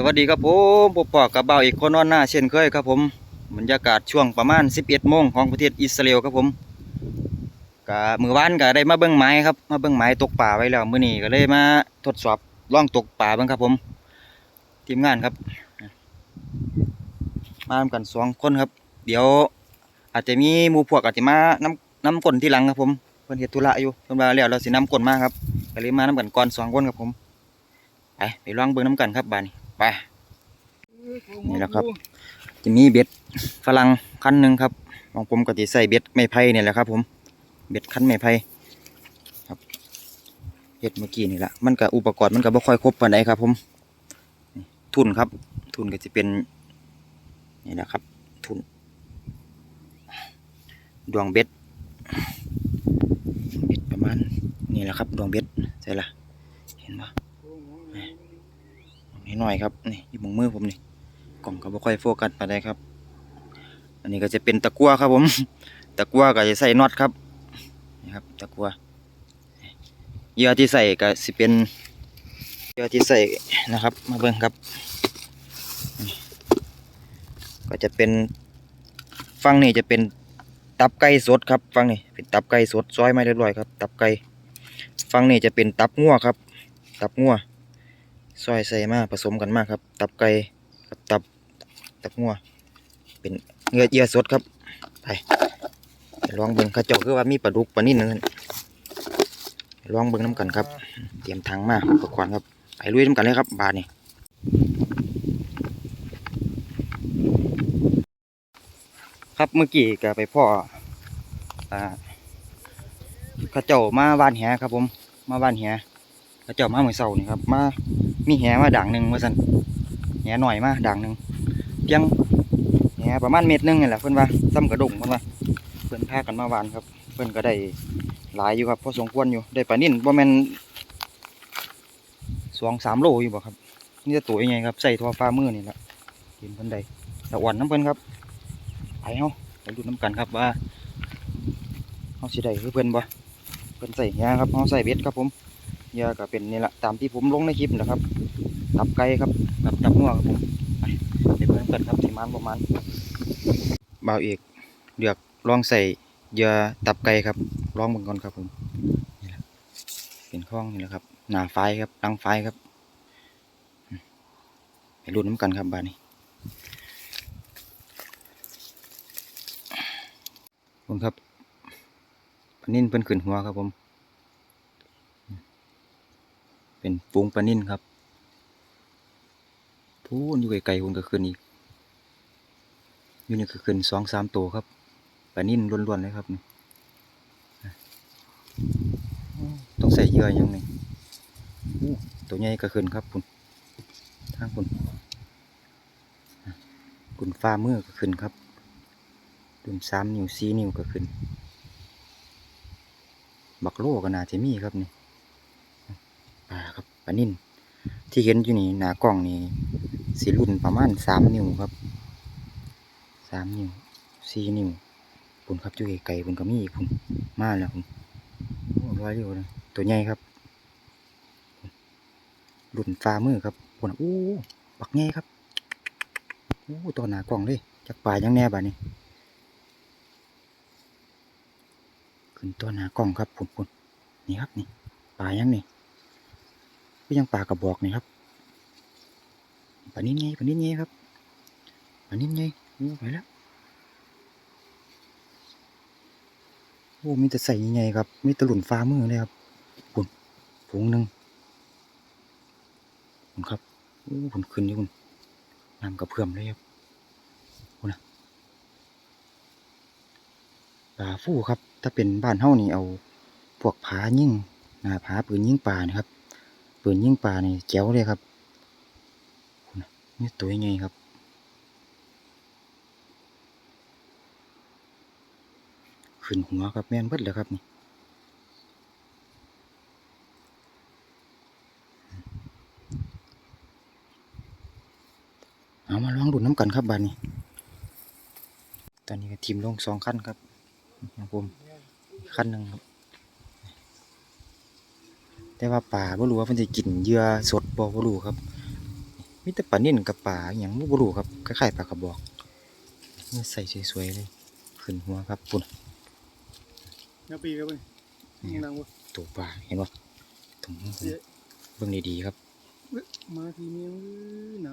สวัสดีครับผมผมปอกกับเบาอีกคนนอนหน้าเช่นเคยครับผมบรรยากาศช่วงประมาณ 11โมงของประเทศอิสราเอลครับผมกะมือวานก็ได้มาเบิ้งไม้ครับมาเบิ้งไม้ตกป่าไว้แล้วมื้อนี้ก็เลยมาทดสอบล่องตกป่าเบิ่งครับผมทีมงานครับ มาทำกันสองคนครับ เดี๋ยว อาจจะมีมูพวกอาจจะมาน้ำน้ำกลนที่หลังครับผมเพิ่อนเฮ็ดธุระอยู่เพิ่นว่าแล้วเราสิน้ำกลนมาครับก็เลยมาน้ำกันก่อนสองคนครับผมไปไปล่องเบิ่งน้ำกันครับบาดนี้ ไป นี่แหละครับ จะมีเบ็ดฝรั่งคันหนึ่งครับของผมก็จะใส่เบ็ดไม้ไผ่เนี่ยแหละครับ ผม เบ็ดคันไม้ไผ่ครับเฮ็ดเมื่อกี้นี่แหละมันก็อุปกรณ์มันก็บ่ค่อยครบปานใดครับ ผม ทุนครับ ทุนก็จะเป็นนี่แหละครับ ทุน ดวงเบ็ดเบ็ดประมาณนี่แหละครับ ดวงเบ็ดใช่ละเห็นปะ นี่หน่อยครับนี่อยู่มือมือผมนี่กล่องก็บ่ค่อยโฟกัสปานใดครับ อันนี้ก็จะเป็นตะกั่วครับผม ตะกั่วก็จะใส่น็อตครับนี่ครับตะกั่วเยื่อที่ใส่ก็สิเป็นเยื่อที่ใส่นะครับ มาเบิ่งครับ ก็จะเป็นฟังนี่จะเป็นตับไก่สดครับฟังนี่เป็นตับไก่สดซอยมาเรียบร้อยครับ ตับไก่ฟังนี่จะเป็นตับงัวครับ ตับงัว ซอยใส่มาผสมกันมากครับ ตับไก่กับตับตับงัว เป็นเงือเยื่อสดครับไปลองเบิ่งเข้าเจ้าคือว่ามีปลาดุกปลานิ่นนั่นลองเบิ่งน้ำกันครับ เตรียมถังมาอุปกรณ์ครับไปลุยน้ำกันเลยครับบาทนี่ครับเมื่อกี้ก็ไปพ่ออ่าข้าเจ้ามาบ้านแหครับผม มาบ้านแหเข้าเจ้ามาเมื่อเช้านี่ครับ มา มีแหมาด่างหนึ่งว่าสันแหหน่อยมาด่างหนึ่งเพียงแหประมาณเม็ดหนึงนี่แหละเพื่อนว่าซ้ำกระดงเพื่อนว่าเพื่อนพากันมาวานครับ เพื่อนก็ได้หลายอยู่ครับพอสมควรอยู่ได้ปลานิ่นประมาณสองสามโลอยู่บ่ครับ นี่จะตัวยังไงครับใส่ทอฟ้ามือนี่แหละกินเพิ่อนใดแต่อ่อนน้ำเพิ่อนครับไปเฮาไปดูน้ำกันครับว่าเฮาสิได้คือเพิ่อนบ่เพิ่อนใส่แหครับเฮาใส่เบ็ดครับผม เยื่อก็เป็นนี่แหละตามที่ผมลงในคลิปนะครับ ตับไก่ครับกับตับนัวครับผมไปเดี๋ยวเพิ่มกันครับสีมันประมาณบ่าวเอกเลือกลองใส่เยื่อตับไก่ครับลองเบิ่งก่อนครับผมนี่แหละเป็นข้องนี่แหละครับ หนาไฟครับดังไฟครับไปรุ่นน้ำกันครับบ้านนี้ผมครับปนิ่นเพิ่นขึ้นหัวครับผม เป็นฟูงปลานิ่นครับพูนอยู่ไกลๆคุณก็ขึ้นอีกอยู่นี่ก็ขึ้นสองสามตัวครับปลานิ่นล้วนๆเลยครับต้องใส่เยื่ออย่างหนึงตัวใหญ่ก็ขึ้นครับคุณทางคุณคุณฟ้ามือก็ขึ้นครับดุนสามนิ้วสี่นิ้วก็ขึ้น บักโลก็น่าจะมีครับนี่ ปลานิ่นที่เห็นอยู่นี่หนากล้องนี่สีรุ่นประมาณสามนิ้วครับสามนิ้วสี่นิ้วปุ่นครับจุ้ยไก่ปุ่นก็มีอีกปุ่นมาแล้วปุ่นร้อยเดียวเลยตัวใหญ่ครับรุ่นฟ้ามือครับปุ่นอู้บักแง่ครับอู้ตัวหนากล่องเลยจากป่ายังแน่บ่านี้ขึ้นตัวหนากล่องครับปุ่นปุ่นนี่ครับนี่ป่ายังนี่ ก็ยังป่ากระบอกนี่ครับปลานิ่นไงปลานิ่นไงครับปลานิ่นไงโอ้ไปแล้วโอ้มีแต่ใส่ยังไงครับมีแตะหลุนฟ้ามือเลยครับปุ่นผงหนึ่งปุ่นครับโอ้ปุ่นขึ้นอยู่ปุ่นน้ำกระเพื่อมเลยครับปุ่นะปลาฟู่ครับ ถ้าเป็นบ้านเฮ้านี่เอาพวกผายิ่งนาผาปืนยิ่งปลานะครับ ปืนยิ่งปลานี่แจ๋วเลยครับนี่ตัวยังไงครับ ขึ้นหัวครับแม่นเบิดเลยครับนี่เอามาลองดูน้ำกันครับบานนี้ ตอนนี้ก็ทีมลงสองขั้นครับผมขั้นหนึ่งครับ แต่ว่าป่าบ่รู้ว่ามันจะกินเหยื่อสดบ่บ่รู้ครับมีแต่ปลานิ่นกับปลาอหย่างบ่รู้ครับคล้ายๆปลากระบอกนี่ใส่สวยๆเลยขึ้นหัวครับปุ่นน้าปีครับเว้ยยังดังวะตัวปลาเห็นบ่ถุงเสียเบิ่งดีๆครับเว้ยมาทีเมียงน้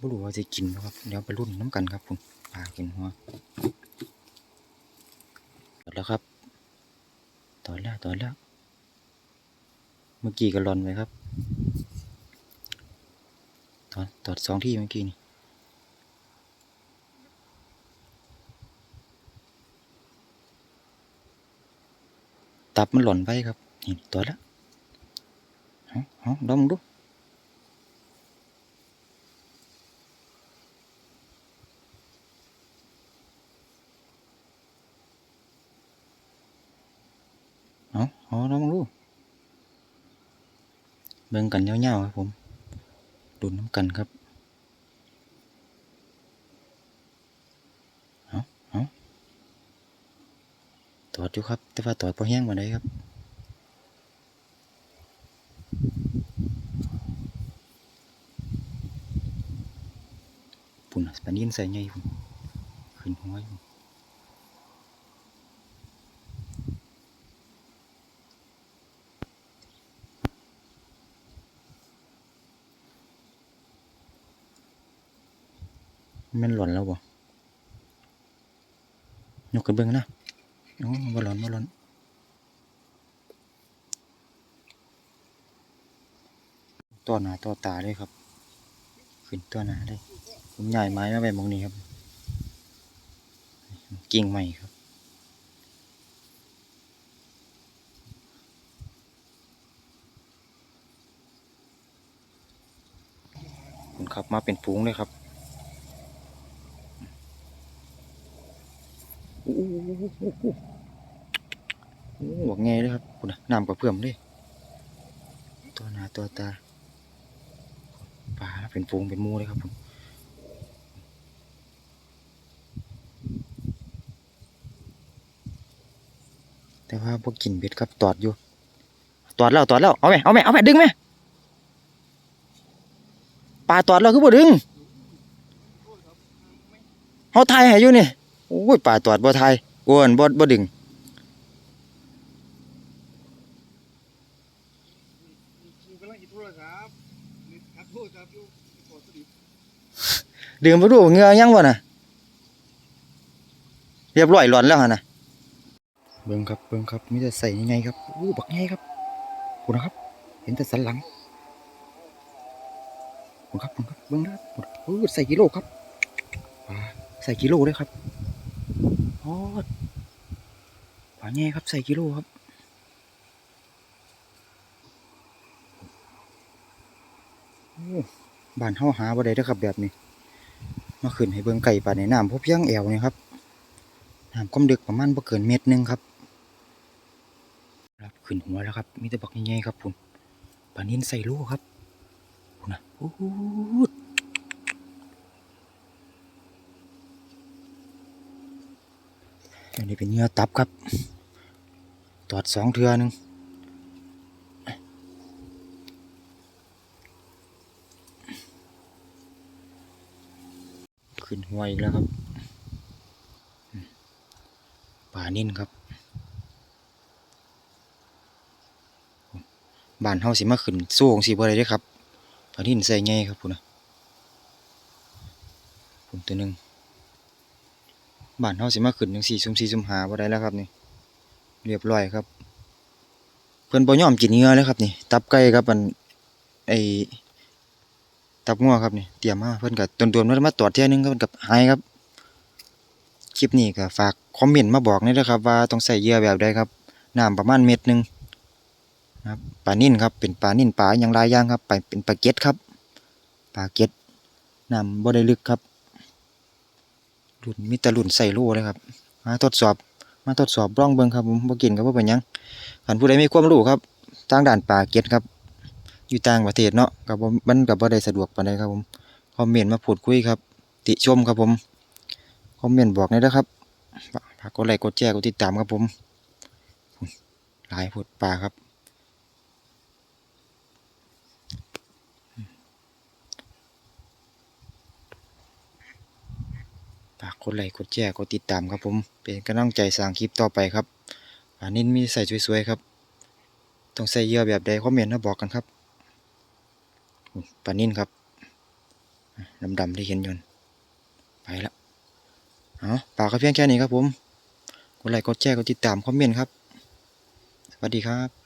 บ่รู้ว่าจะกินบ่ครับเดี๋ยวไปรุ่นน้ำกันครับปุ่นปลากินหัวตอดแล้วครับ ตอนแล้วตอนแล้ว เมื่อกี้ก็หลอนไปครับตอนตอดสองที่เมื่อกี้นี่ตับมันหล่นไปครับนี่ตัวละเอาเอาลองดู เอาเอาลองดูเบิ่งกันยาๆครับผมดุนน้ำกันครับเอาเอาตอดอยู่ครับ แต่ว่าตอดพอแห้งมาได้ครับปุ่นน่ะปลานินใส่ไงพุ่นขึ้นหัวอยู่ มันหล่นแล้วบ่ยกขึ้นเบิ่งนะโอ้บ่หล่นบ่หล่นตัวหนาตัวตาเลยครับ ขึ้นตัวหน้าเลยผมใหญ่ไม้มาแบบมองนี้ครับ กิ่งใหม่ครับคุณขับมาเป็นฝูงเลยครับโอ้ โหโอ้โหบอกไงเลยครับคุณน่ะน้ำกับเพื่อมเลยตัวหนาตัวตาปลาเป็นฝูงเป็นมูเลยครับผมแต่ว่าพวกกินเบ็ดครับตอดอยู่ ตอดแล้วตอดแล้วเอาไหมเอาไหมเอาไหมดึงไหมปลาตอดแล้วคือบ่ดึงเขาทายให้อยู่นี่โอ้ยปลาตอดบ่ทาย กวนบ่บ่ดึงำกำลังคิดโทรศัพท์นี่อัดโทรศัพท์อยู่ขอสติดึงบ่รู้เงือยังบ่น่ะเรียบร้อยหลอนแล้วหั่นน่ะเบิ่งครับเบิ่งครับมีแต่ใส่ยังไงครับอู้บักใหญ่ครับคุณนะครับ เห็นแต่สันหลังคุณครับคุณครับเบิ่งนะครับโอ้ใส่กิโลครับใส่กิโลเลยครับ โอ้ปลาใหญ่ครับใส่กิโลครับโอ้บ้านเฮาหาบ่ได้เด้อครับแบบนี้ มาขึ้นให้เบิ่งไก่ป่าในน้ำพบเพียงแอวนี่ครับน้ำความลึกประมาณบ่เกินเมตรนึงครับครับขึ้นหัวแล้วครับ มีแต่บักใหญ่ๆครับพุ่นปลานินใส่โลครับพุ่นนะโอ้โห อันนี้เป็นเนื้อตับครับ ตอดสองเทือนึงขึ้นหัวอีกแล้วครับปลานิ่นครับ บ้านเฮาสิมาขึ้นสู้ของสิบ่ได้เด้ครับปลานิ่นใส่ใหญ่ครับพุ่นนะพุ่นตัวหนึ่ง บ้านเฮาสิมาขึ้นจังสี่ซุ่มสี่ซุ่มหาบ่ได้แล้วครับนี่ เรียบร้อยครับ เพิ่นบ่ยอมกินเนื้อเลยครับนี่ ตับไก่ครับมันไอ้ตับงัวครับนี่เตรียมมาเพิ่นก็ตวนๆมามาตรวจเที่ยหนึงครับเพิ่นก็หายครับ คลิปนี้ก็ฝากคอมเมนต์มาบอกหน่อยเด้อครับ ว่าต้องใส่เหยื่อแบบใดครับน้ำประมาณเม็ดหนึงนะครับปลานิ่นครับเป็นปลานิ่นปลาอย่างหลายอย่างครับไปเป็นปลาเก็ดครับปลาเก็ดน้ำบ่ได้ลึกครับ รุ่นมีแต่รุ่นใส่โลเลยครับ มาทดสอบ มาทดสอบร่องเบิ่งครับผมบ่กินก็บ่เป็นยังคันผู้ใดมีความรู้ครับทางด้านปลาเก็ดครับ อยู่ต่างประเทศเนาะก็บ่มันก็บ่ได้สะดวกปานใดครับผม คอมเมนต์มาพูดคุยครับ ติชมครับผม คอมเมนต์บอกหน่อยเด้อครับฝากกดไลค์กดแชร์กดติดตามครับผม หลายพูดปลาครับา กดไลค์กดแชร์กดติดตามครับผม เป็นกำลังใจสร้างคลิปต่อไปครับปลานิ่นมีใส่สวยๆครับ ต้องใส่เยื่อแบบใดคอมเมนต์มาบอกกันครับปลานิ่นครับดำๆที่เห็นยนนไปละเอาปากก็เพียงแค่นี้ครับผมกดไลค์กดแชร์กดติดตามคอมเมนต์ครับ สวัสดีครับ